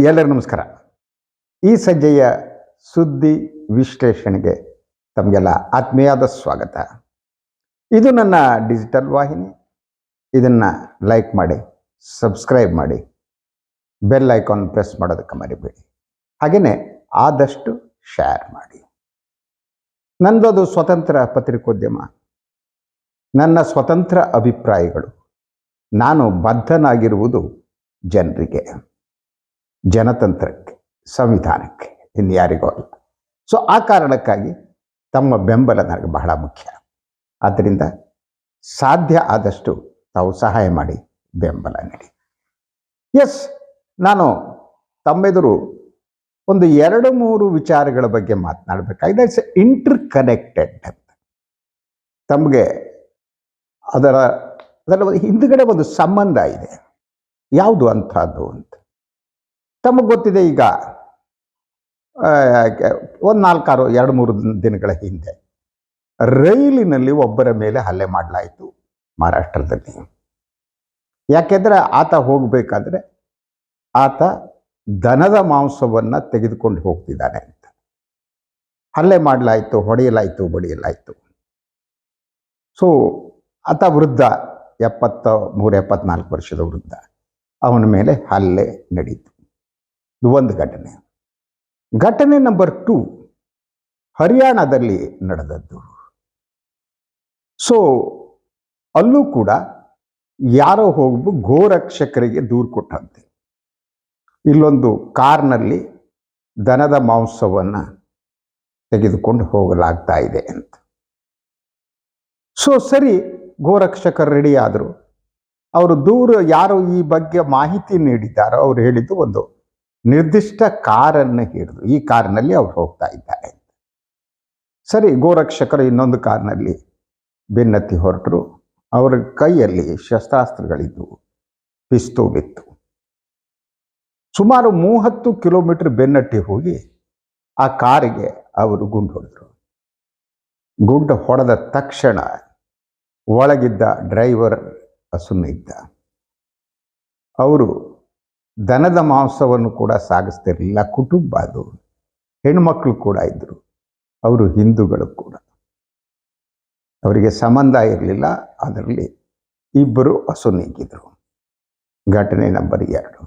ಎಲ್ಲರಿಗೂ ನಮಸ್ಕಾರ. ಈ ಸಂಜೆಯ ಸುದ್ದಿ ವಿಶ್ಲೇಷಣೆಗೆ ತಮಗೆಲ್ಲ ಆತ್ಮೀಯಾದ ಸ್ವಾಗತ. ಇದು ನನ್ನ ಡಿಜಿಟಲ್ ವಾಹಿನಿ. ಇದನ್ನು ಲೈಕ್ ಮಾಡಿ, ಸಬ್ಸ್ಕ್ರೈಬ್ ಮಾಡಿ, ಬೆಲ್ ಐಕಾನ್ ಪ್ರೆಸ್ ಮಾಡೋದಕ್ಕೆ ಮರಿಬೇಡಿ. ಹಾಗೆಯೇ ಆದಷ್ಟು ಶೇರ್ ಮಾಡಿ. ನನ್ನದು ಸ್ವತಂತ್ರ ಪತ್ರಿಕೋದ್ಯಮ. ನನ್ನ ಸ್ವತಂತ್ರ ಅಭಿಪ್ರಾಯಗಳು. ನಾನು ಬದ್ಧನಾಗಿರುವುದು ಜನರಿಗೆ. ಜನತಂತ್ರಕ್ಕೆ, ಸಂವಿಧಾನಕ್ಕೆ ಇನ್ಯಾರಿಗೂ ಅಲ್ಲ. ಸೊ ಆ ಕಾರಣಕ್ಕಾಗಿ ತಮ್ಮ ಬೆಂಬಲ ನನಗೆ ಬಹಳ ಮುಖ್ಯ. ಆದ್ದರಿಂದ ಸಾಧ್ಯ ಆದಷ್ಟು ತಾವು ಸಹಾಯ ಮಾಡಿ ಬೆಂಬಲ ನೀಡಿ. ಎಸ್ ನಾನು ತಮ್ಮೆದುರು ಒಂದು ಎರಡು ಮೂರು ವಿಚಾರಗಳ ಬಗ್ಗೆ ಮಾತನಾಡಬೇಕಾಗಿದೆ ಇಟ್ಸ್ ಇಂಟರ್ ಕನೆಕ್ಟೆಡ್ ಅಂತ ತಮಗೆ ಅದರ ಅದರ ಹಿಂದುಗಡೆ ಒಂದು ಸಂಬಂಧ ಇದೆ. ಯಾವುದು ಅಂಥದ್ದು ಅಂತ. ತಮಗೆ ಗೊತ್ತಿದೆ ಈಗ. ಒಂದು ನಾಲ್ಕಾರು ಎರಡು ಮೂರು ದಿನಗಳ ಹಿಂದೆ ರೈಲಿನಲ್ಲಿ ಒಬ್ಬರ ಮೇಲೆ ಹಲ್ಲೆ ಮಾಡಲಾಯಿತು ಮಹಾರಾಷ್ಟ್ರದಲ್ಲಿ. ಯಾಕೆಂದರೆ ಆತ ಹೋಗಬೇಕಾದ್ರೆ ಆತ ದನದ ಮಾಂಸವನ್ನು ತೆಗೆದುಕೊಂಡು ಹೋಗ್ತಿದ್ದಾನೆ ಅಂತ. ಹಲ್ಲೆ ಮಾಡಲಾಯಿತು, ಹೊಡೆಯಲಾಯಿತು, ಬಡಿಯಲಾಯಿತು. ಸೊ ಆತ ವೃದ್ಧ, ಎಪ್ಪತ್ತ ಮೂರು, ಎಪ್ಪತ್ನಾಲ್ಕು ವರ್ಷದ ವೃದ್ಧ, ಅವನ ಮೇಲೆ ಹಲ್ಲೆ ನಡೀತು. ಇದು ಒಂದು ಘಟನೆ. ಘಟನೆ ನಂಬರ್ ಟು ಹರಿಯಾಣದಲ್ಲಿ ನಡೆದದ್ದು. ಸೊ, ಅಲ್ಲೂ ಕೂಡ ಯಾರೋ ಹೋಗ್ಬು ಗೋರಕ್ಷಕರಿಗೆ ದೂರು ಕೊಟ್ಟಂತೆ. ಇಲ್ಲೊಂದು ಕಾರ್ನಲ್ಲಿ ದನದ ಮಾಂಸವನ್ನು ತೆಗೆದುಕೊಂಡು ಹೋಗಲಾಗ್ತಾ ಇದೆ ಅಂತ. ಸೊ, ಸರಿ ಗೋರಕ್ಷಕರು ರೆಡಿಯಾದರು ಅವರು ದೂರ ಯಾರು ಈ ಬಗ್ಗೆ ಮಾಹಿತಿ ನೀಡಿದ್ದಾರೋ ಅವ್ರು ಹೇಳಿದ್ದು ಒಂದು ನಿರ್ದಿಷ್ಟ ಕಾರನ್ನು ಹಿಡಿದು, ಈ ಕಾರಿನಲ್ಲಿ ಅವ್ರು ಹೋಗ್ತಾ ಇದ್ದಾರೆ ಸರಿ, ಗೋರಕ್ಷಕರು ಇನ್ನೊಂದು ಕಾರಿನಲ್ಲಿ ಬೆನ್ನತ್ತಿ ಹೊರಟರು. ಅವರ ಕೈಯಲ್ಲಿ ಶಸ್ತ್ರಾಸ್ತ್ರಗಳಿದ್ದವು ಪಿಸ್ತೂಲ್ ಇತ್ತು. ಸುಮಾರು ಮೂವತ್ತು ಕಿಲೋಮೀಟರ್ ಬೆನ್ನಟ್ಟಿ ಹೋಗಿ ಆ ಕಾರಿಗೆ ಅವರು ಗುಂಡು ಹೊಡೆದರು. ಗುಂಡು ಹೊಡೆದ ತಕ್ಷಣ ಒಳಗಿದ್ದ ಡ್ರೈವರ್ ಹಸುನ ಇದ್ದ ಅವರು ದನದ ಮಾಂಸವನ್ನು ಕೂಡ ಸಾಗಿಸ್ತಿರಲಿಲ್ಲ. ಕುಟುಂಬ ಅದು. ಹೆಣ್ಮಕ್ಳು ಕೂಡ ಇದ್ದರು ಅವರು ಹಿಂದೂಗಳು ಕೂಡ. ಅವರಿಗೆ ಸಂಬಂಧ ಇರಲಿಲ್ಲ. ಅದರಲ್ಲಿ ಇಬ್ಬರು ಹಸು ನೀಗಿದ್ರು ಘಟನೆ ನಂಬರ್ ಎರಡು.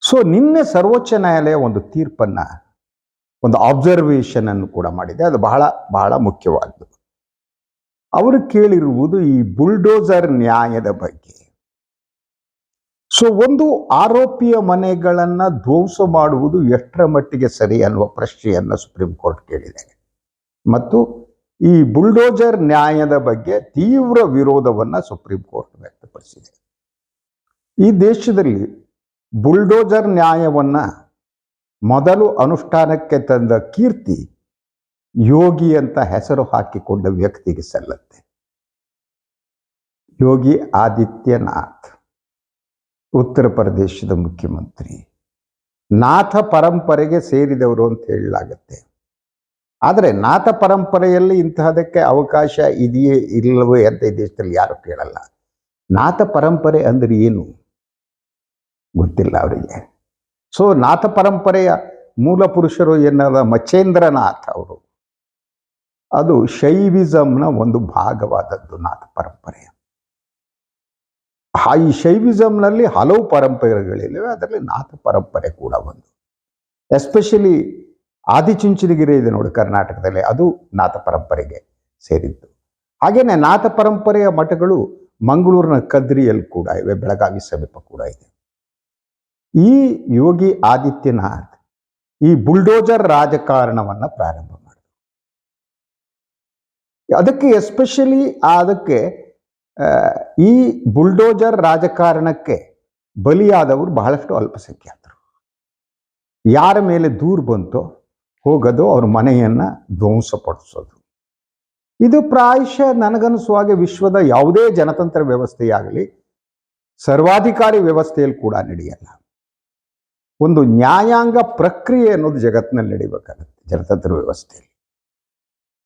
ಸೊ ನಿನ್ನೆ ಸರ್ವೋಚ್ಚ ನ್ಯಾಯಾಲಯ ಒಂದು ತೀರ್ಪನ್ನ, ಒಂದು ಅಬ್ಸರ್ವೇಷನ್ ಅನ್ನು ಕೂಡ ಮಾಡಿದೆ. ಅದು ಬಹಳ ಬಹಳ ಮುಖ್ಯವಾದದ್ದು ಅವರು ಕೇಳಿರುವುದು ಈ ಬುಲ್ಡೋಸರ್ ನ್ಯಾಯದ ಬಗ್ಗೆ. ಸೊ ಒಂದು ಆರೋಪಿಯ ಮನೆಗಳನ್ನು ಧ್ವಂಸ ಮಾಡುವುದು ಎಷ್ಟರ ಮಟ್ಟಿಗೆ ಸರಿ ಅನ್ನುವ ಪ್ರಶ್ನೆಯನ್ನು ಸುಪ್ರೀಂ ಕೋರ್ಟ್ ಕೇಳಿದೆ. ಮತ್ತು ಈ ಬುಲ್ಡೋಜರ್ ನ್ಯಾಯದ ಬಗ್ಗೆ ತೀವ್ರ ವಿರೋಧವನ್ನು ಸುಪ್ರೀಂ ಕೋರ್ಟ್ ವ್ಯಕ್ತಪಡಿಸಿದೆ. ಈ ದೇಶದಲ್ಲಿ ಬುಲ್ಡೋಜರ್ ನ್ಯಾಯವನ್ನ ಮೊದಲು ಅನುಷ್ಠಾನಕ್ಕೆ ತಂದ ಕೀರ್ತಿ ಯೋಗಿ ಅಂತ ಹೆಸರು ಹಾಕಿಕೊಂಡ ವ್ಯಕ್ತಿಗೆ ಸಲ್ಲತ್ತೆ. ಯೋಗಿ ಆದಿತ್ಯನಾಥ್. ಉತ್ತರ ಪ್ರದೇಶದ ಮುಖ್ಯಮಂತ್ರಿ. ನಾಥ ಪರಂಪರೆಗೆ ಸೇರಿದವರು ಅಂತ ಹೇಳಲಾಗತ್ತೆ. ಆದರೆ ನಾಥ ಪರಂಪರೆಯಲ್ಲಿ ಇಂತಹದಕ್ಕೆ ಅವಕಾಶ ಇದೆಯೇ ಇಲ್ಲವೇ ಅಂತ ಈ ದೇಶದಲ್ಲಿ ಯಾರು ಕೇಳಲ್ಲ. ನಾಥ ಪರಂಪರೆ ಅಂದ್ರೆ ಏನು? ಗೊತ್ತಿಲ್ಲ ಅವರಿಗೆ. ಸೊ ನಾಥ ಪರಂಪರೆಯ ಮೂಲ ಪುರುಷರು ಎನ್ನದ ಮಚೇಂದ್ರನಾಥ್ ಅವರು. ಅದು ಶೈವಿಸಮ್ನ ಒಂದು ಭಾಗವಾದದ್ದು ನಾಥ ಪರಂಪರೆ ಆ ಈ ಶೈವಿಸಮ್ನಲ್ಲಿ ಹಲವು ಪರಂಪರೆಗಳಿವೆ, ಅದರಲ್ಲಿ ನಾಥ ಪರಂಪರೆ ಕೂಡ ಒಂದು. ಎಸ್ಪೆಷಲಿ ಆದಿಚುಂಚನಗಿರಿ ಇದೆ ನೋಡಿ ಕರ್ನಾಟಕದಲ್ಲಿ, ಅದು ನಾಥ ಪರಂಪರೆಗೆ ಸೇರಿದ್ದು. ಹಾಗೆಯೇ ನಾಥ ಪರಂಪರೆಯ ಮಠಗಳು ಮಂಗಳೂರಿನ ಕದ್ರಿಯಲ್ಲಿ ಕೂಡ ಇವೆ, ಬೆಳಗಾವಿ ಸಮೀಪ ಕೂಡ ಇದೆ. ಈ ಯೋಗಿ ಆದಿತ್ಯನಾಥ್ ಈ ಬುಲ್ಡೋಜರ್ ರಾಜಕಾರಣವನ್ನ ಪ್ರಾರಂಭ ಮಾಡಿದ್ರು. ಅದಕ್ಕೆ ಎಸ್ಪೆಷಲಿ ಅದಕ್ಕೆ ಈ ಬುಲ್ಡೋಜರ್ ರಾಜಕಾರಣಕ್ಕೆ ಬಲಿಯಾದವರು ಬಹಳಷ್ಟು ಅಲ್ಪಸಂಖ್ಯಾತರು. ಯಾರ ಮೇಲೆ ದೂರು ಬಂತೋ ಹೋಗೋದು ಅವ್ರ ಮನೆಯನ್ನ ಧ್ವಂಸಪಡಿಸೋದು. ಇದು ಪ್ರಾಯಶಃ ನನಗನ್ನಿಸುವ ಹಾಗೆ ವಿಶ್ವದ ಯಾವುದೇ ಜನತಂತ್ರ ವ್ಯವಸ್ಥೆಯಾಗಲಿ, ಸರ್ವಾಧಿಕಾರಿ ವ್ಯವಸ್ಥೆಯಲ್ಲಿ ಕೂಡ ನಡೆಯಲ್ಲ. ಒಂದು ನ್ಯಾಯಾಂಗ ಪ್ರಕ್ರಿಯೆ ಅನ್ನೋದು ಜಗತ್ತಿನಲ್ಲಿ ನಡಿಬೇಕಾಗತ್ತೆ, ಜನತಂತ್ರ ವ್ಯವಸ್ಥೆಯಲ್ಲಿ.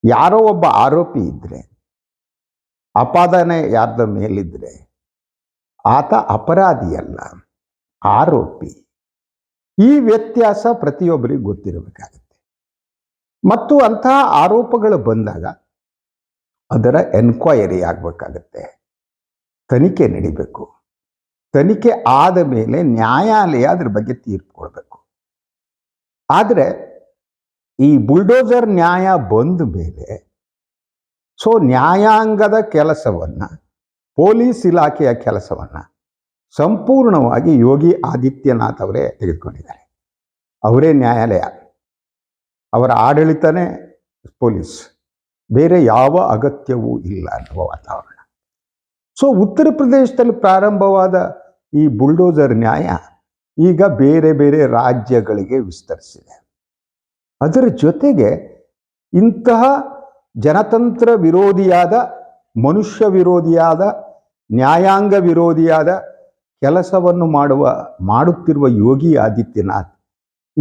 ಯಾರೋ ಒಬ್ಬ ಆರೋಪಿ ಇದ್ರೆ ಅಪಾದನೆ ಯಾರ್ದ ಮೇಲಿದ್ದರೆ ಆತ ಅಪರಾಧಿಯಲ್ಲ, ಆರೋಪಿ. ಈ ವ್ಯತ್ಯಾಸ ಪ್ರತಿಯೊಬ್ಬರಿಗೂ ಗೊತ್ತಿರಬೇಕಾಗುತ್ತೆ. ಮತ್ತು ಅಂತಹ ಆರೋಪಗಳು ಬಂದಾಗ ಅದರ ಎನ್ಕ್ವೈರಿ ಆಗಬೇಕಾಗತ್ತೆ. ತನಿಖೆ ನಡಿಬೇಕು. ತನಿಖೆ ಆದ ಮೇಲೆ ನ್ಯಾಯಾಲಯ ಅದ್ರ ಬಗ್ಗೆ ತೀರ್ಪು ಕೊಡಬೇಕು. ಆದರೆ ಈ ಬುಲ್ಡೋಸರ್ ನ್ಯಾಯ ಬಂದ ಮೇಲೆ ಸೊ ನ್ಯಾಯಾಂಗದ ಕೆಲಸವನ್ನು, ಪೊಲೀಸ್ ಇಲಾಖೆಯ ಕೆಲಸವನ್ನು ಸಂಪೂರ್ಣವಾಗಿ ಯೋಗಿ ಆದಿತ್ಯನಾಥ್ ಅವರೇ ತೆಗೆದುಕೊಂಡಿದ್ದಾರೆ. ಅವರೇ ನ್ಯಾಯಾಲಯ. ಅವರ ಆಡಳಿತನೇ ಪೊಲೀಸ್. ಬೇರೆ ಯಾವ ಅಗತ್ಯವೂ ಇಲ್ಲ ಅನ್ನುವ ವಾತಾವರಣ. ಸೊ ಉತ್ತರ ಪ್ರದೇಶದಲ್ಲಿ ಪ್ರಾರಂಭವಾದ ಈ ಬುಲ್ಡೋಜರ್ ನ್ಯಾಯ ಈಗ ಬೇರೆ ಬೇರೆ ರಾಜ್ಯಗಳಿಗೆ ವಿಸ್ತರಿಸಿದೆ. ಅದರ ಜೊತೆಗೆ ಇಂತಹ ಜನತಂತ್ರ ವಿರೋಧಿಯಾದ, ಮನುಷ್ಯ ವಿರೋಧಿಯಾದ, ನ್ಯಾಯಾಂಗ ವಿರೋಧಿಯಾದ ಕೆಲಸವನ್ನು ಮಾಡುವ, ಮಾಡುತ್ತಿರುವ ಯೋಗಿ ಆದಿತ್ಯನಾಥ್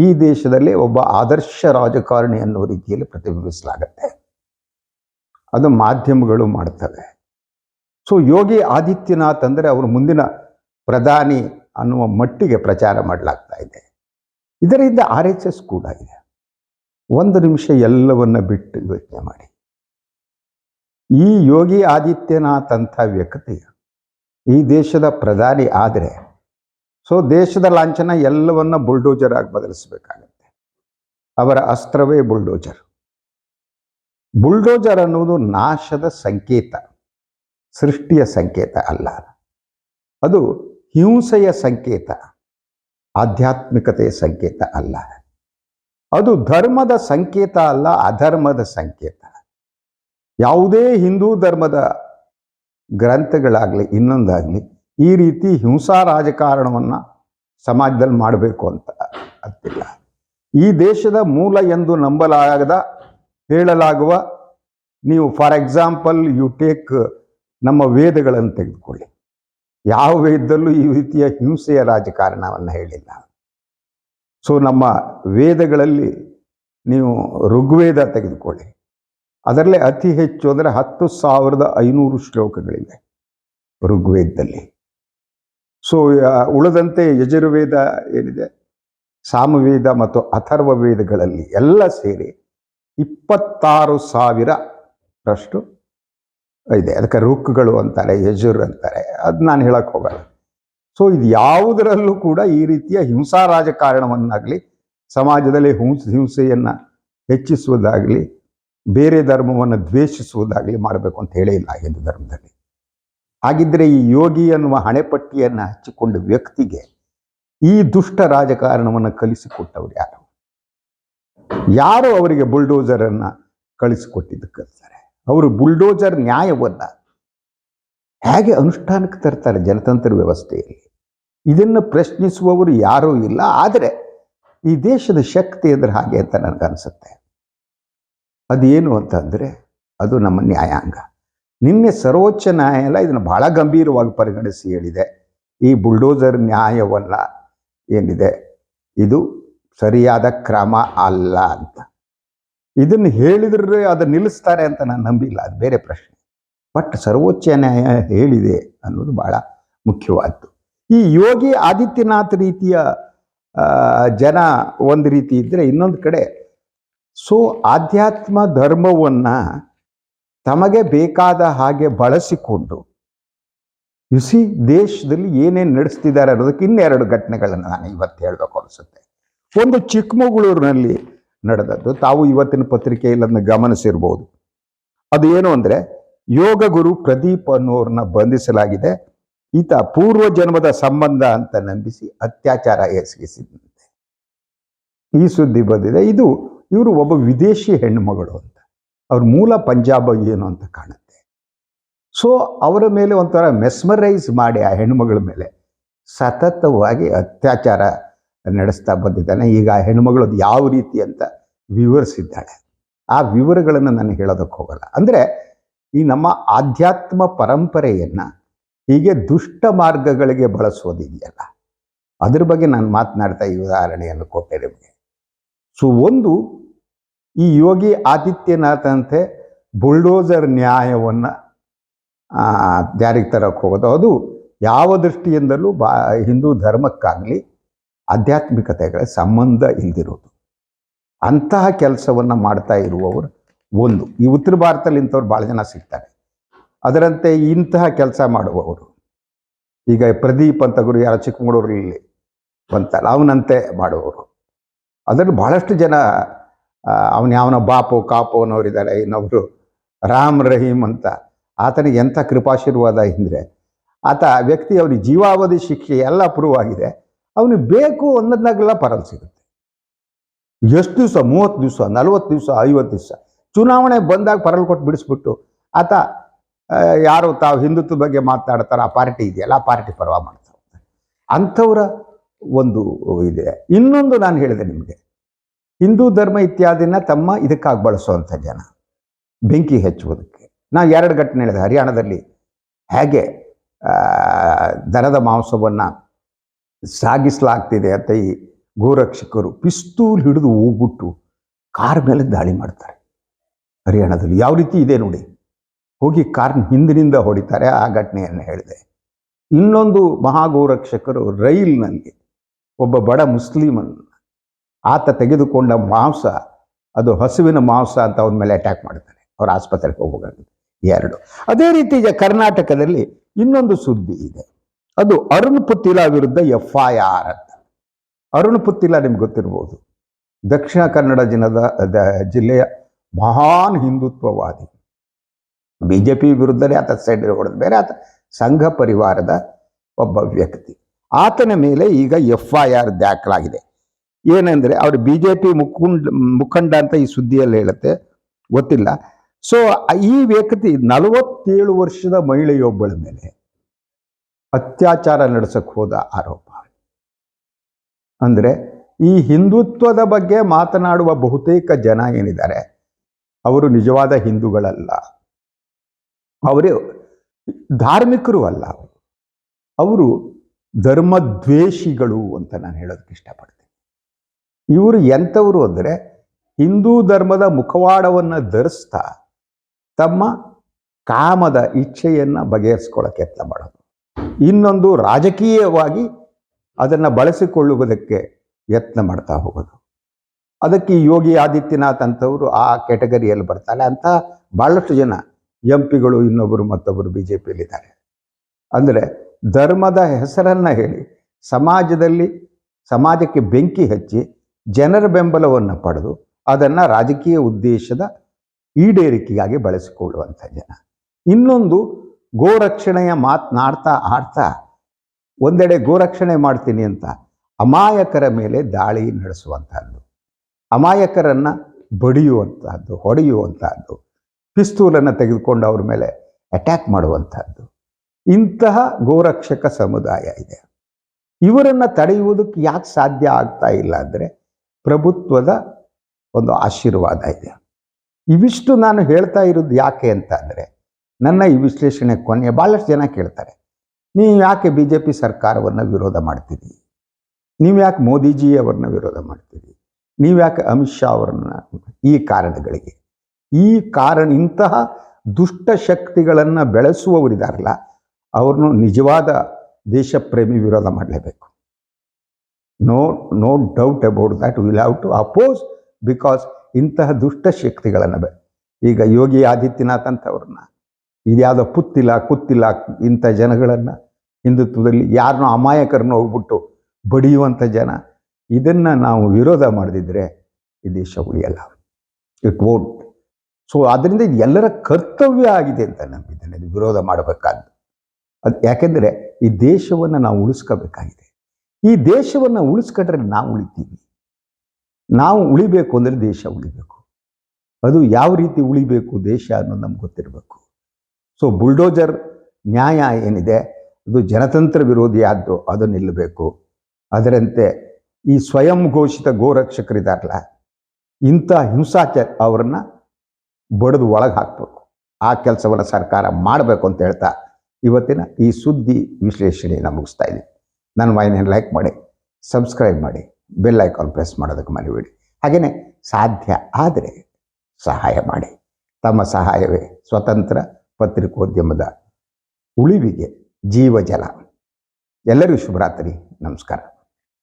ಈ ದೇಶದಲ್ಲಿ ಒಬ್ಬ ಆದರ್ಶ ರಾಜಕಾರಣಿ ಅನ್ನುವ ರೀತಿಯಲ್ಲಿ ಪ್ರತಿಬಿಂಬಿಸಲಾಗತ್ತೆ. ಅದು ಮಾಧ್ಯಮಗಳು ಮಾಡ್ತವೆ. ಸೊ, ಯೋಗಿ ಆದಿತ್ಯನಾಥ್ ಅಂದರೆ ಅವರು ಮುಂದಿನ ಪ್ರಧಾನಿ ಅನ್ನುವ ಮಟ್ಟಿಗೆ ಪ್ರಚಾರ ಮಾಡಲಾಗ್ತಾ ಇದೆ. ಇದರಿಂದ ಆರ್ ಎಚ್ ಎಸ್ ಕೂಡ ಇದೆ. ಒಂದು ನಿಮಿಷ ಎಲ್ಲವನ್ನ ಬಿಟ್ಟು ಯೋಚನೆ ಮಾಡಿ. ಈ ಯೋಗಿ ಆದಿತ್ಯನಾಥ್ ವ್ಯಕ್ತಿ ಈ ದೇಶದ ಪ್ರಧಾನಿ ಆದರೆ ಸೊ ದೇಶದ ಲಾಂಛನ ಎಲ್ಲವನ್ನ ಬುಲ್ಡೋಜರ್ ಆಗಿ ಬದಲಿಸಬೇಕಾಗುತ್ತೆ. ಅವರ ಅಸ್ತ್ರವೇ ಬುಲ್ಡೋಜರ್. ಬುಲ್ಡೋಜರ್ ಅನ್ನುವುದು ನಾಶದ ಸಂಕೇತ, ಸೃಷ್ಟಿಯ ಸಂಕೇತ ಅಲ್ಲ. ಅದು ಹಿಂಸೆಯ ಸಂಕೇತ, ಆಧ್ಯಾತ್ಮಿಕತೆಯ ಸಂಕೇತ ಅಲ್ಲ. ಅದು ಧರ್ಮದ ಸಂಕೇತ ಅಲ್ಲ, ಅಧರ್ಮದ ಸಂಕೇತ. ಯಾವುದೇ ಹಿಂದೂ ಧರ್ಮದ ಗ್ರಂಥಗಳಾಗಲಿ ಇನ್ನೊಂದಾಗಲಿ ಈ ರೀತಿ ಹಿಂಸಾ ರಾಜಕಾರಣವನ್ನು ಸಮಾಜದಲ್ಲಿ ಮಾಡಬೇಕು ಅಂತ ಅಂತಿಲ್ಲ ಈ ದೇಶದ ಮೂಲ ಎಂದು ನಂಬಲಾಗದ, ಹೇಳಲಾಗುವ ನೀವು ಫಾರ್ ಎಕ್ಸಾಂಪಲ್ ಯು ಟೇಕ್ ನಮ್ಮ ವೇದಗಳನ್ನು ತೆಗೆದುಕೊಳ್ಳಿ. ಯಾವ ವೇದದಲ್ಲೂ ಈ ರೀತಿಯ ಹಿಂಸೆಯ ರಾಜಕಾರಣವನ್ನು ಹೇಳಿಲ್ಲ. ಸೊ ನಮ್ಮ ವೇದಗಳಲ್ಲಿ ನೀವು ಋಗ್ವೇದ ತೆಗೆದುಕೊಳ್ಳಿ. ಅದರಲ್ಲೇ ಅತಿ ಹೆಚ್ಚು ಅಂದರೆ ಹತ್ತು ಸಾವಿರದ ಐನೂರು ಶ್ಲೋಕಗಳಿವೆ ಋಗ್ವೇದದಲ್ಲಿ. ಸೊ ಉಳಿದಂತೆ ಯಜುರ್ವೇದ ಏನಿದೆ, ಸಾಮವೇದ ಮತ್ತು ಅಥರ್ವ ವೇದಗಳಲ್ಲಿ ಎಲ್ಲ ಸೇರಿ ಇಪ್ಪತ್ತಾರು ಸಾವಿರರಷ್ಟು ಇದೆ. ಅದಕ್ಕೆ ರುಕ್ಗಳು ಅಂತಾರೆ, ಯಜುರ್ ಅಂತಾರೆ. ಅದು ನಾನು ಹೇಳಕ್ಕೆ ಹೋಗಲ್ಲ. ಸೊ ಇದು ಯಾವುದರಲ್ಲೂ ಕೂಡ ಈ ರೀತಿಯ ಹಿಂಸಾ ರಾಜಕಾರಣವನ್ನಾಗಲಿ ಸಮಾಜದಲ್ಲಿ ಹಿಂಸ, ಹಿಂಸೆಯನ್ನು ಹೆಚ್ಚಿಸುವುದಾಗಲಿ ಬೇರೆ ಧರ್ಮವನ್ನು ದ್ವೇಷಿಸುವುದಾಗಲಿ ಮಾಡಬೇಕು ಅಂತ ಹೇಳೇ ಇಲ್ಲ ಹಿಂದೂ ಧರ್ಮದಲ್ಲಿ. ಹಾಗಿದ್ರೆ ಈ ಯೋಗಿ ಅನ್ನುವ ಹಣೆಪಟ್ಟಿಯನ್ನು ಹಚ್ಚಿಕೊಂಡ ವ್ಯಕ್ತಿಗೆ ಈ ದುಷ್ಟ ರಾಜಕಾರಣವನ್ನು ಕಲಿಸಿಕೊಟ್ಟವ್ರು ಯಾರು? ಯಾರು ಅವರಿಗೆ ಬುಲ್ಡೋಸರನ್ನು ಕಳಿಸಿಕೊಟ್ಟಿದ್ದು ಕಲಿಸ್ತಾರೆ ಅವರು ಬುಲ್ಡೋಜರ್ ನ್ಯಾಯವನ್ನ ಹೇಗೆ ಅನುಷ್ಠಾನಕ್ಕೆ ತರ್ತಾರೆ ಜನತಂತ್ರ ವ್ಯವಸ್ಥೆಯಲ್ಲಿ? ಇದನ್ನು ಪ್ರಶ್ನಿಸುವವರು ಯಾರೂ ಇಲ್ಲ, ಆದರೆ ಈ ದೇಶದ ಶಕ್ತಿ ಅಂದ್ರೆ ಹಾಗೆ ಅಂತ ನನಗನ್ಸುತ್ತೆ. ಅದೇನು ಅಂತಂದರೆ ಅದು ನಮ್ಮ ನ್ಯಾಯಾಂಗ. ನಿನ್ನೆ ಸರ್ವೋಚ್ಚ ನ್ಯಾಯಾಲಯ ಇದನ್ನು ಬಹಳ ಗಂಭೀರವಾಗಿ ಪರಿಗಣಿಸಿ ಹೇಳಿದೆ. ಈ ಬುಲ್ಡೋಸರ್ ನ್ಯಾಯವಲ್ಲ ಏನಿದೆ? ಇದು ಸರಿಯಾದ ಕ್ರಮ ಅಲ್ಲ ಅಂತ. ಇದನ್ನು ಹೇಳಿದ್ರೆ ಅದು ನಿಲ್ಲಿಸ್ತಾರೆ ಅಂತ ನಾನು ನಂಬಿಲ್ಲ. ಅದು ಬೇರೆ ಪ್ರಶ್ನೆ. ಬಟ್ ಸರ್ವೋಚ್ಚ ನ್ಯಾಯ ಹೇಳಿದೆ ಅನ್ನೋದು ಬಹಳ ಮುಖ್ಯವಾದ್ದು. ಈ ಯೋಗಿ ಆದಿತ್ಯನಾಥ್ ರೀತಿಯ ಜನ ಒಂದು ರೀತಿ ಇದ್ದರೆ ಇನ್ನೊಂದು ಕಡೆ ಸೊ ಆಧ್ಯಾತ್ಮ ಧರ್ಮವನ್ನು ತಮಗೆ ಬೇಕಾದ ಹಾಗೆ ಬಳಸಿಕೊಂಡು ಯುಸಿ ದೇಶದಲ್ಲಿ ಏನೇನು ನಡೆಸ್ತಿದ್ದಾರೆ ಅನ್ನೋದಕ್ಕೆ ಇನ್ನೆರಡು ಘಟನೆಗಳನ್ನು ನಾನು ಇವತ್ತು ಹೇಳಬೇಕು ಅನಿಸುತ್ತೆ. ಒಂದು ಚಿಕ್ಕಮಗಳೂರಿನಲ್ಲಿ ನಡೆದದ್ದು, ತಾವು ಇವತ್ತಿನ ಪತ್ರಿಕೆಯಲ್ಲಿ ಅದನ್ನು ಗಮನಿಸಿರ್ಬೋದು. ಅದು ಏನು ಅಂದರೆ, ಯೋಗ ಗುರು ಪ್ರದೀಪ್ ಅನ್ನೋರನ್ನ ಬಂಧಿಸಲಾಗಿದೆ. ಈತ ಪೂರ್ವ ಜನ್ಮದ ಸಂಬಂಧ ಅಂತ ನಂಬಿಸಿ ಅತ್ಯಾಚಾರ ಎಸಗಿಸಿದಂತೆ ಈ ಸುದ್ದಿ ಬಂದಿದೆ. ಇದು ಇವರು ಒಬ್ಬ ವಿದೇಶಿ ಹೆಣ್ಣುಮಗಳು ಅಂತ. ಅವ್ರ ಮೂಲ ಪಂಜಾಬ್ ಏನು ಅಂತ ಕಾಣುತ್ತೆ. ಸೊ ಅವರ ಮೇಲೆ ಒಂಥರ ಮೆಸ್ಮರೈಸ್ ಮಾಡಿ ಆ ಹೆಣ್ಣುಮಗಳ ಮೇಲೆ ಸತತವಾಗಿ ಅತ್ಯಾಚಾರ ನಡೆಸ್ತಾ ಬಂದಿದ್ದಾನೆ. ಈಗ ಆ ಹೆಣ್ಣುಮಗಳು ಅದು ಯಾವ ರೀತಿ ಅಂತ ವಿವರಿಸಿದ್ದಾಳೆ. ಆ ವಿವರಗಳನ್ನು ನಾನು ಹೇಳೋದಕ್ಕೆ ಹೋಗಲ್ಲ. ಅಂದರೆ ಈ ನಮ್ಮ ಆಧ್ಯಾತ್ಮ ಪರಂಪರೆಯನ್ನು ಹೀಗೆ ದುಷ್ಟ ಮಾರ್ಗಗಳಿಗೆ ಬಳಸೋದಿದೆಯಲ್ಲ. ಅದ್ರ ಬಗ್ಗೆ ನಾನು ಮಾತನಾಡ್ತಾ ಈ ಉದಾಹರಣೆಯನ್ನು ಕೊಟ್ಟೆ ನಿಮಗೆ. ಸೊ ಒಂದು ಈ ಯೋಗಿ ಆದಿತ್ಯನಾಥಂತೆ ಬುಲ್ಡೋಸರ್ ನ್ಯಾಯವನ್ನು ಜಾರಿಗೆ ತರಕ್ಕೆ ಹೋಗೋದು. ಅದು ಯಾವ ದೃಷ್ಟಿಯಿಂದಲೂ ಬಾ, ಹಿಂದೂ ಧರ್ಮಕ್ಕಾಗಲಿ ಆಧ್ಯಾತ್ಮಿಕತೆಗಳ ಸಂಬಂಧ ಇಲ್ದಿರೋದು. ಅಂತಹ ಕೆಲಸವನ್ನು ಮಾಡ್ತಾ ಇರುವವರು ಒಂದು. ಈ ಉತ್ತರ ಭಾರತದಲ್ಲಿ ಇಂಥವ್ರು ಭಾಳ ಜನ ಸಿಗ್ತಾರೆ. ಅದರಂತೆ ಇಂತಹ ಕೆಲಸ ಮಾಡುವವರು. ಈಗ ಪ್ರದೀಪ್ ಅಂತ ಗುರು ಯಾರು ಚಿಕ್ಕಮಗಳೂರಲ್ಲಿ ಬಂತಲ್ಲ ಅವನಂತೆ ಮಾಡುವವರು. ಅದರಲ್ಲಿ ಭಾಳಷ್ಟು ಜನ ಅವನ ಯಾವನ ಬಾಪು, ಕಾಪು ಅನ್ನೋರಿದ್ದಾರೆ, ಇನ್ನೊಬ್ರು ರಾಮ್ ರಹೀಮ್ ಅಂತ. ಆತನಿಗೆ ಎಂಥ ಕೃಪಾಶೀರ್ವಾದ ಹಿಂದರೆ. ಆತ ವ್ಯಕ್ತಿ ಅವನಿಗೆ ಜೀವಾವಧಿ ಶಿಕ್ಷೆ ಎಲ್ಲ ಪ್ರೂವ್ ಆಗಿದೆ. ಅವನಿಗೆ ಬೇಕು ಅನ್ನೋದ್ನಾಗೆಲ್ಲ ಪರಲ್ ಸಿಗುತ್ತೆ. ಎಷ್ಟು ದಿವಸ, ಮೂವತ್ತು ದಿವಸ, ನಲವತ್ತು ದಿವಸ, ಐವತ್ತು ದಿವಸ ಚುನಾವಣೆ ಬಂದಾಗ ಪರಲ್ ಕೊಟ್ಟು ಬಿಡಿಸ್ಬಿಟ್ಟು ಆತ ಯಾರು ತಾವು ಹಿಂದುತ್ವ ಬಗ್ಗೆ ಮಾತನಾಡ್ತಾರೆ ಆ ಪಾರ್ಟಿ ಇದೆಯಲ್ಲ, ಆ ಪಾರ್ಟಿ ಪರವಾಗಿ ಮಾಡ್ತಾರೆ ಅಂಥವರ ಒಂದು ಇದೆ. ಇನ್ನೊಂದು ನಾನು ಹೇಳಿದೆ ನಿಮಗೆ. ಹಿಂದೂ ಧರ್ಮ ಇತ್ಯಾದಿನ ತಮ್ಮ ಇದಕ್ಕಾಗಿ ಬಳಸುವಂಥ ಜನ. ಬೆಂಕಿ ಹೆಚ್ಚುವುದಕ್ಕೆ. ನಾವು ಎರಡು ಘಟನೆ ಹೇಳಿದೆ. ಹರಿಯಾಣದಲ್ಲಿ ಹೇಗೆ ದನದ ಮಾಂಸವನ್ನು ಸಾಗಿಸಲಾಗ್ತಿದೆ ಅಂತ ಈ ಗೋರಕ್ಷಕರು ಪಿಸ್ತೂಲ್ ಹಿಡಿದು ಹೋಗ್ಬಿಟ್ಟು ಕಾರ್ ಮೇಲೆ ದಾಳಿ ಮಾಡ್ತಾರೆ. ಹರಿಯಾಣದಲ್ಲಿ ಯಾವ ರೀತಿ ಇದೆ ನೋಡಿ. ಹೋಗಿ ಕಾರ್ ಹಿಂದಿನಿಂದ ಹೊಡಿತಾರೆ. ಆ ಘಟನೆಯನ್ನು ಹೇಳಿದೆ. ಇನ್ನೊಂದು ಮಹಾಗೋರಕ್ಷಕರು ರೈಲ್ನಲ್ಲಿ ಒಬ್ಬ ಬಡ ಮುಸ್ಲಿಮನ್, ಆತ ತೆಗೆದುಕೊಂಡ ಮಾಂಸ, ಅದು ಹಸುವಿನ ಮಾಂಸ ಅಂತ ಅವನ ಮೇಲೆ ಅಟ್ಯಾಕ್ ಮಾಡ್ತಾನೆ ಅವ್ರ ಆಸ್ಪತ್ರೆಗೆ ಹೋಗಬೇಕಾಗುತ್ತೆ. ಎರಡು. ಅದೇ ರೀತಿ ಕರ್ನಾಟಕದಲ್ಲಿ ಇನ್ನೊಂದು ಸುದ್ದಿ ಇದೆ. ಅದು ಅರುಣ್ ಪುತ್ತಿಲ ವಿರುದ್ಧ ಎಫ್ ಐ ಆರ್ ಅಂತ. ಅರುಣ್ ಪುತ್ತಿಲ ನಿಮ್ಗೆ ಗೊತ್ತಿರ್ಬೋದು. ದಕ್ಷಿಣ ಕನ್ನಡ ಜನದ ಜಿಲ್ಲೆಯ ಮಹಾನ್ ಹಿಂದುತ್ವವಾದಿ. ಬಿ ಜೆ ಪಿ ವಿರುದ್ಧನೇ ಆತ ಸೈಡ್ ಹೊಡೆದು ಬೇರೆ ಆತ ಸಂಘ ಪರಿವಾರದ ಒಬ್ಬ ವ್ಯಕ್ತಿ. ಆತನ ಮೇಲೆ ಈಗ ಎಫ್ ಐ ಆರ್ ದಾಖಲಾಗಿದೆ. ಏನೆಂದರೆ ಅವರು ಬಿ ಜೆ ಪಿ ಮುಖಂಡ ಮುಖಂಡ ಅಂತ ಈ ಸುದ್ದಿಯಲ್ಲಿ ಹೇಳುತ್ತೆ, ಗೊತ್ತಿಲ್ಲ. ಸೊ ಈ ವ್ಯಕ್ತಿ ನಲವತ್ತೇಳು ವರ್ಷದ ಮಹಿಳೆಯೊಬ್ಬಳ ಮೇಲೆ ಅತ್ಯಾಚಾರ ನಡೆಸಕ್ಕೆ ಹೋದ ಆರೋಪ. ಅಂದರೆ ಈ ಹಿಂದುತ್ವದ ಬಗ್ಗೆ ಮಾತನಾಡುವ ಬಹುತೇಕ ಜನ ಏನಿದ್ದಾರೆ, ಅವರು ನಿಜವಾದ ಹಿಂದೂಗಳಲ್ಲ. ಅವರು ಧಾರ್ಮಿಕರು ಅಲ್ಲ. ಅವರು ಧರ್ಮದ್ವೇಷಿಗಳು ಅಂತ ನಾನು ಹೇಳೋದಕ್ಕೆ ಇಷ್ಟಪಡ್ತೀನಿ. ಇವರು ಎಂಥವರು ಅಂದರೆ ಹಿಂದೂ ಧರ್ಮದ ಮುಖವಾಡವನ್ನು ಧರಿಸ್ತಾ ತಮ್ಮ ಕಾಮದ ಇಚ್ಛೆಯನ್ನು ಬಗೆಹರಿಸ್ಕೊಳ್ಳೋಕೆ ಯತ್ನ ಮಾಡೋದು. ಇನ್ನೊಂದು ರಾಜಕೀಯವಾಗಿ ಅದನ್ನು ಬಳಸಿಕೊಳ್ಳುವುದಕ್ಕೆ ಯತ್ನ ಮಾಡ್ತಾ ಹೋಗೋದು. ಅದಕ್ಕೆ ಯೋಗಿ ಆದಿತ್ಯನಾಥ್ ಅಂತವರು ಆ ಕ್ಯಾಟಗರಿಯಲ್ಲಿ ಬರ್ತಾರೆ. ಅಂತ ಭಾಳಷ್ಟು ಜನ ಎಂ ಪಿಗಳು ಇನ್ನೊಬ್ಬರು ಮತ್ತೊಬ್ಬರು ಬಿ ಜೆ ಪಿಯಲ್ಲಿದ್ದಾರೆ ಅಂದರೆ ಧರ್ಮದ ಹೆಸರನ್ನು ಹೇಳಿ. ಸಮಾಜದಲ್ಲಿ ಸಮಾಜಕ್ಕೆ ಬೆಂಕಿ ಹಚ್ಚಿ ಜನರ ಬೆಂಬಲವನ್ನು ಪಡೆದು ಅದನ್ನು ರಾಜಕೀಯ ಉದ್ದೇಶದ ಈಡೇರಿಕೆಗಾಗಿ ಬಳಸಿಕೊಳ್ಳುವಂಥ ಜನ. ಇನ್ನೊಂದು ಗೋರಕ್ಷಣೆಯ ಮಾತನಾಡ್ತಾ ಆಡ್ತಾ ಒಂದೆಡೆ ಗೋರಕ್ಷಣೆ ಮಾಡ್ತೀನಿ ಅಂತ ಅಮಾಯಕರ ಮೇಲೆ ದಾಳಿ ನಡೆಸುವಂತಹದ್ದು. ಅಮಾಯಕರನ್ನು ಬಡಿಯುವಂತಹದ್ದು, ಹೊಡೆಯುವಂತಹದ್ದು, ಪಿಸ್ತೂಲನ್ನು ತೆಗೆದುಕೊಂಡು ಅವ್ರ ಮೇಲೆ ಅಟ್ಯಾಕ್ ಮಾಡುವಂತಹದ್ದು. ಇಂತಹ ಗೋರಕ್ಷಕ ಸಮುದಾಯ ಇದೆ. ಇವರನ್ನು ತಡೆಯುವುದಕ್ಕೆ ಯಾಕೆ ಸಾಧ್ಯ ಆಗ್ತಾ ಇಲ್ಲ ಅಂದರೆ ಪ್ರಭುತ್ವದ ಒಂದು ಆಶೀರ್ವಾದ ಇದೆ. ಇವಿಷ್ಟು ನಾನು ಹೇಳ್ತಾ ಇರೋದು ಯಾಕೆ ಅಂತ ಅಂದರೆ ನನ್ನ ಈ ವಿಶ್ಲೇಷಣೆ ಕೊನೆಯ ಭಾಳಷ್ಟು ಜನ ಕೇಳ್ತಾರೆ. ನೀವು ಯಾಕೆ ಬಿ ಜೆ ಪಿ ಸರ್ಕಾರವನ್ನು ವಿರೋಧ ಮಾಡ್ತೀರಿ? ನೀವು ಯಾಕೆ ಮೋದಿಜಿ ಮೋದಿಜಿಯವರನ್ನ ವಿರೋಧ ಮಾಡ್ತೀರಿ? ನೀವು ಯಾಕೆ ಅಮಿತ್ ಶಾ ಅವರನ್ನ ಈ ಕಾರಣಗಳಿಗೆ? ಈ ಕಾರಣ ಇಂತಹ ದುಷ್ಟ ಶಕ್ತಿಗಳನ್ನು ಬೆಳೆಸುವವರಿದಾರಲ್ಲ ಅವ್ರನ್ನು ನಿಜವಾದ ದೇಶ ಪ್ರೇಮಿ ವಿರೋಧ ಮಾಡಲೇಬೇಕು. No no doubt about that will have to oppose because ಇಂತಹ ದುಷ್ಟ ಶಕ್ತಿಗಳನ್ನು ಈಗ ಯೋಗಿ ಆದಿತ್ಯನಾಥ್ ಅಂತವ್ರನ್ನ ಇದ್ಯಾವುದೋ ಪುತ್ತಿಲ್ಲ, ಕುತ್ತಿಲ್ಲ ಇಂಥ ಜನಗಳನ್ನು ಹಿಂದುತ್ವದಲ್ಲಿ ಯಾರನ್ನೋ ಅಮಾಯಕರನ್ನ ಹೋಗ್ಬಿಟ್ಟು ಬಡಿಯುವಂಥ ಜನ, ಇದನ್ನು ನಾವು ವಿರೋಧ ಮಾಡದಿದ್ದರೆ ಈ ದೇಶ ಉಳಿಯಲ್ಲ. ಇಟ್ ವೋಂಟ್ ಸೊ ಅದರಿಂದ ಇದು ಎಲ್ಲರ ಕರ್ತವ್ಯ ಆಗಿದೆ ಅಂತ ನಂಬಿದ್ದೇನೆ. ಇದು ವಿರೋಧ ಮಾಡಬೇಕಾದ್ದು. ಅದು ಯಾಕೆಂದರೆ ಈ ದೇಶವನ್ನು ನಾವು ಉಳಿಸ್ಕೋಬೇಕಾಗಿದೆ. ಈ ದೇಶವನ್ನು ಉಳಿಸ್ಕೊಂಡ್ರೆ ನಾವು ಉಳಿತೀವಿ. ನಾವು ಉಳಿಬೇಕು ಅಂದರೆ ದೇಶ ಉಳಿಬೇಕು. ಅದು ಯಾವ ರೀತಿ ಉಳಿಬೇಕು ದೇಶ ಅನ್ನೋದು ನಮ್ಗೆ ಗೊತ್ತಿರಬೇಕು. ಸೊ ಬುಲ್ಡೋಜರ್ ನ್ಯಾಯ ಏನಿದೆ? ಅದು ಜನತಂತ್ರ ವಿರೋಧಿ ಆದ್ದು ಅದು ನಿಲ್ಲಬೇಕು. ಅದರಂತೆ ಈ ಸ್ವಯಂ ಘೋಷಿತ ಗೋರಕ್ಷಕರಿದಾರಲ್ಲ, ಇಂಥ ಹಿಂಸಾಚಾರ ಅವರನ್ನು ಬಡಿದು ಒಳಗೆ ಹಾಕಬೇಕು. ಆ ಕೆಲಸವನ್ನು ಸರ್ಕಾರ ಮಾಡಬೇಕು ಅಂತ ಹೇಳ್ತಾ ಇವತ್ತಿನ ಈ ಸುದ್ದಿ ವಿಶ್ಲೇಷಣೆಯನ್ನು ಮುಗಿಸ್ತಾ ಇದ್ದೀನಿ. ನನ್ನ ವಾಹಿನಿಯನ್ನು ಲೈಕ್ ಮಾಡಿ ಸಬ್ಸ್ಕ್ರೈಬ್ ಮಾಡಿ ಬೆಲ್ ಐಕಾನ್ ಪ್ರೆಸ್ ಮಾಡೋದಕ್ಕೆ ಮರಿಬೇಡಿ. ಹಾಗೆಯೇ ಸಾಧ್ಯ ಆದರೆ ಸಹಾಯ ಮಾಡಿ. ತಮ್ಮ ಸಹಾಯವೇ ಸ್ವತಂತ್ರ ಪತ್ರಿಕೋದ್ಯಮದ ಉಳಿವಿಗೆ ಜೀವಜಲ ಎಲ್ಲರಿಗೂ ಶುಭರಾತ್ರಿ, ನಮಸ್ಕಾರ.